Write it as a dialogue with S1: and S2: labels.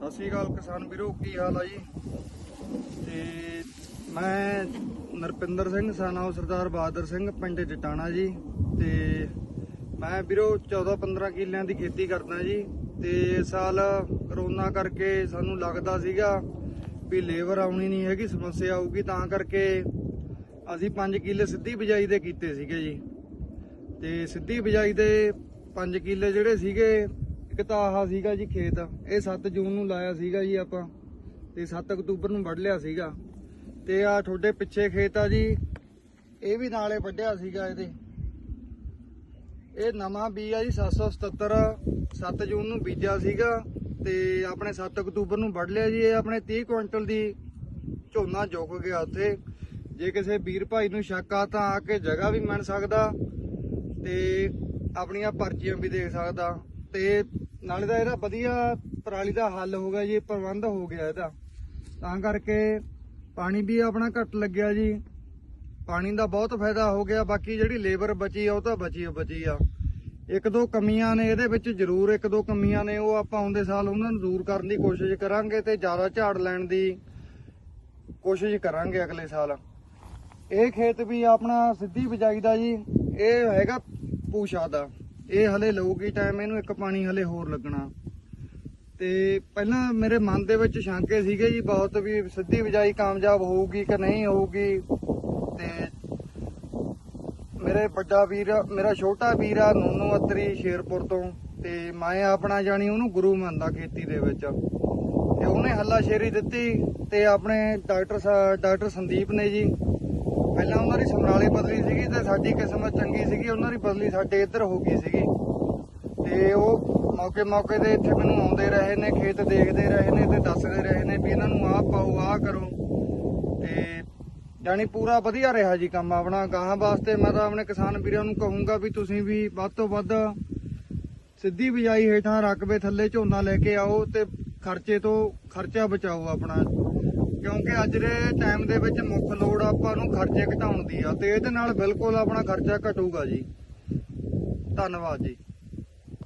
S1: ਸਤਿ ਸ਼੍ਰੀ ਅਕਾਲ ਕਿਸਾਨ ਵੀਰੋ, ਕੀ ਹਾਲ ਆ ਜੀ? ਤੇ ਮੈਂ ਨਰਪਿੰਦਰ ਸਿੰਘ, ਸਾਨਾ ਸਰਦਾਰ ਬਹਾਦਰ ਸਿੰਘ, ਪਿੰਡ ਜਟਾਣਾ ਜੀ। ਤੇ ਮੈਂ ਵੀਰੋ 14 15 ਕਿੱਲਿਆਂ ਦੀ ਖੇਤੀ ਕਰਦਾ ਜੀ। ਤੇ ਇਸ ਸਾਲ ਕਰੋਨਾ ਕਰਕੇ ਸਾਨੂੰ ਲੱਗਦਾ ਸੀਗਾ ਵੀ ਲੇਬਰ ਆਉਣੀ ਨਹੀਂ ਹੈਗੀ, ਸਮੱਸਿਆ ਆਊਗੀ। ਤਾਂ ਕਰਕੇ ਅਸੀਂ 5 ਕਿੱਲੇ ਸਿੱਧੀ ਬਿਜਾਈ ਦੇ ਕੀਤੇ ਸੀਗੇ ਜੀ। ਤੇ ਸਿੱਧੀ ਬਿਜਾਈ ਦੇ 5 ਕਿੱਲੇ ਜਿਹੜੇ ਸੀਗੇ ਇੱਕ ਤਾਂ ਆਹ ਸੀਗਾ ਜੀ ਖੇਤ। ਇਹ 7 ਜੂਨ ਨੂੰ ਲਾਇਆ ਸੀਗਾ ਜੀ ਆਪਾਂ। ਤੇ 7 ਅਕਤੂਬਰ ਨੂੰ ਵੱਢ ਲਿਆ ਸੀਗਾ। ਤੇ ਆ ਤੁਹਾਡੇ ਪਿੱਛੇ ਖੇਤ ਆ ਜੀ। ਇਹ ਵੀ ਨਾਲੇ ਵੱਢਿਆ ਸੀਗਾ ਇਹਦੇ। ਇਹ ਨਵਾਂ ਬੀਜ ਆ ਜੀ 777 7 ਜੂਨ ਨੂੰ ਬੀਜਿਆ ਸੀਗਾ। ਤੇ ਆਪਣੇ 7 ਅਕਤੂਬਰ ਨੂੰ ਵੱਢ ਲਿਆ ਜੀ। ਇਹ ਆਪਣੇ 30 ਕੁਇੰਟਲ ਦੀ ਝੋਨਾ ਜੁਗ ਗਿਆ ਉੱਥੇ। ਜੇ ਕਿਸੇ ਵੀਰ ਭਾਈ ਨੂੰ ਸ਼ੱਕ ਆ ਤਾਂ ਆ ਕੇ ਜਗ੍ਹਾ ਵੀ ਮੰਨ ਸਕਦਾ। ਤੇ ਆਪਣੀਆਂ ਪਰਚੀਆਂ ਵੀ ਦੇਖ ਸਕਦਾ। ਤੇ ਨਾਲੇ ਦਾ ਇਹਦਾ ਵਧੀਆ ਪਰਾਲੀ ਦਾ ਹੱਲ ਹੋ ਗਿਆ ਜੀ, ਪ੍ਰਬੰਧ ਹੋ ਗਿਆ ਇਹਦਾ। ਤਾਂ ਕਰਕੇ ਪਾਣੀ ਵੀ ਆਪਣਾ ਘੱਟ ਲੱਗਿਆ ਜੀ। ਪਾਣੀ ਦਾ ਬਹੁਤ ਫਾਇਦਾ ਹੋ ਗਿਆ, ਬਾਕੀ ਜਿਹੜੀ ਲੇਬਰ ਬਚੀ ਆ, ਉਹ ਤਾਂ ਬਚੀ ਬਚੀ ਆ। ਇੱਕ ਦੋ ਕਮੀਆਂ ਨੇ ਇਹਦੇ ਵਿੱਚ ਜ਼ਰੂਰ, ਇੱਕ ਦੋ ਕਮੀਆਂ ਨੇ, ਉਹ ਆਪਾਂ ਆਉਂਦੇ ਸਾਲ ਉਹਨਾਂ ਨੂੰ ਦੂਰ ਕਰਨ ਦੀ ਕੋਸ਼ਿਸ਼ ਕਰਾਂਗੇ ਤੇ ਜ਼ਿਆਦਾ ਝਾੜ ਲੈਣ ਦੀ ਕੋਸ਼ਿਸ਼ ਕਰਾਂਗੇ ਅਗਲੇ ਸਾਲ। ਇਹ ਖੇਤ ਵੀ ਆਪਣਾ ਸਿੱਧੀ ਬਿਜਾਈ ਦਾ ਜੀ, ਇਹ ਹੈਗਾ ਪੂਸ਼ਾ ਦਾ। ਇਹ ਹਲੇ ਲਊਗੀ ਟਾਈਮ ਇਹਨੂੰ ਇੱਕ ਪਾਣੀ ਹਲੇ ਹੋਰ ਲੱਗਣਾ। ਤੇ ਪਹਿਲਾਂ ਮੇਰੇ ਮਨ ਦੇ ਵਿੱਚ ਸ਼ੰਕੇ ਸੀਗੇ ਜੀ ਬਹੁਤ ਵੀ ਸਿੱਧੀ ਬਿਜਾਈ ਕਾਮਯਾਬ ਹੋਊਗੀ ਕਿ ਨਹੀਂ ਹੋਊਗੀ। ਤੇ ਮੇਰੇ ਵੱਡਾ ਵੀਰ, ਮੇਰਾ ਛੋਟਾ ਵੀਰ ਆ ਨੂਨੂ ਅਤਰੀ ਸ਼ੇਰਪੁਰ ਤੋਂ, ਤੇ ਮੈਂ ਆਪਣਾ ਜਾਣੀ ਉਹਨੂੰ ਗੁਰੂ ਮੰਨਦਾ ਖੇਤੀ ਦੇ ਵਿੱਚ। ਤੇ ਉਹਨੇ ਹੱਲਾ ਸ਼ੇਰੀ ਦਿੱਤੀ ਤੇ ਆਪਣੇ ਡਾਕਟਰ ਡਾਕਟਰ ਸੰਦੀਪ ਨੇ ਜੀ ਪਹਿਲਾਂ ਉਹਨਾਂ ਦੀ ਸਮਰਾਲੇ ਬਦਲੀ ਸੀਗੀ ਤੇ ਸਾਡੀ ਕਿਸਮਤ ਚੰਗੀ ਸੀਗੀ, ਉਹਨਾਂ ਦੀ ਬਦਲੀ ਸਾਡੇ ਇੱਧਰ ਹੋ ਗਈ ਸੀਗੀ। ਤੇ ਉਹ ਮੌਕੇ ਮੌਕੇ ਤੇ ਇੱਥੇ ਮੈਨੂੰ ਆਉਂਦੇ ਰਹੇ ਨੇ, ਖੇਤ ਦੇਖਦੇ ਰਹੇ ਨੇ ਤੇ ਦੱਸਦੇ ਰਹੇ ਨੇ ਵੀ ਇਹਨਾਂ ਨੂੰ ਆਹ ਪਾਓ, ਆਹ ਕਰੋ। ਤੇ ਜਾਣੀ ਪੂਰਾ ਵਧੀਆ ਰਿਹਾ ਜੀ ਕੰਮ ਆਪਣਾ, ਗਾਹਾਂ ਵਾਸਤੇ ਮੈਂ ਤਾਂ ਆਪਣੇ ਕਿਸਾਨ ਵੀਰਾਂ ਨੂੰ ਕਹੂੰਗਾ ਵੀ ਤੁਸੀਂ ਵੀ ਵੱਧ ਤੋਂ ਵੱਧ ਸਿੱਧੀ ਬਿਜਾਈ ਹੇਠਾਂ ਰਕਬੇ ਥੱਲੇ ਝੋਨਾ ਲੈ ਕੇ ਆਓ ਤੇ ਖਰਚੇ ਤੋਂ ਖਰਚਾ ਬਚਾਓ ਆਪਣਾ। ਕਿਉਂਕਿ ਅੱਜ ਦੇ ਟਾਈਮ ਦੇ ਵਿੱਚ ਮੁੱਖ ਲੋੜ ਆਪਾਂ ਨੂੰ ਖਰਚੇ ਘਟਾਉਣ ਦੀ ਆ ਤੇ ਇਹਦੇ ਨਾਲ ਬਿਲਕੁਲ ਆਪਣਾ ਖਰਚਾ ਘਟੂਗਾ ਜੀ। ਧੰਨਵਾਦ ਜੀ।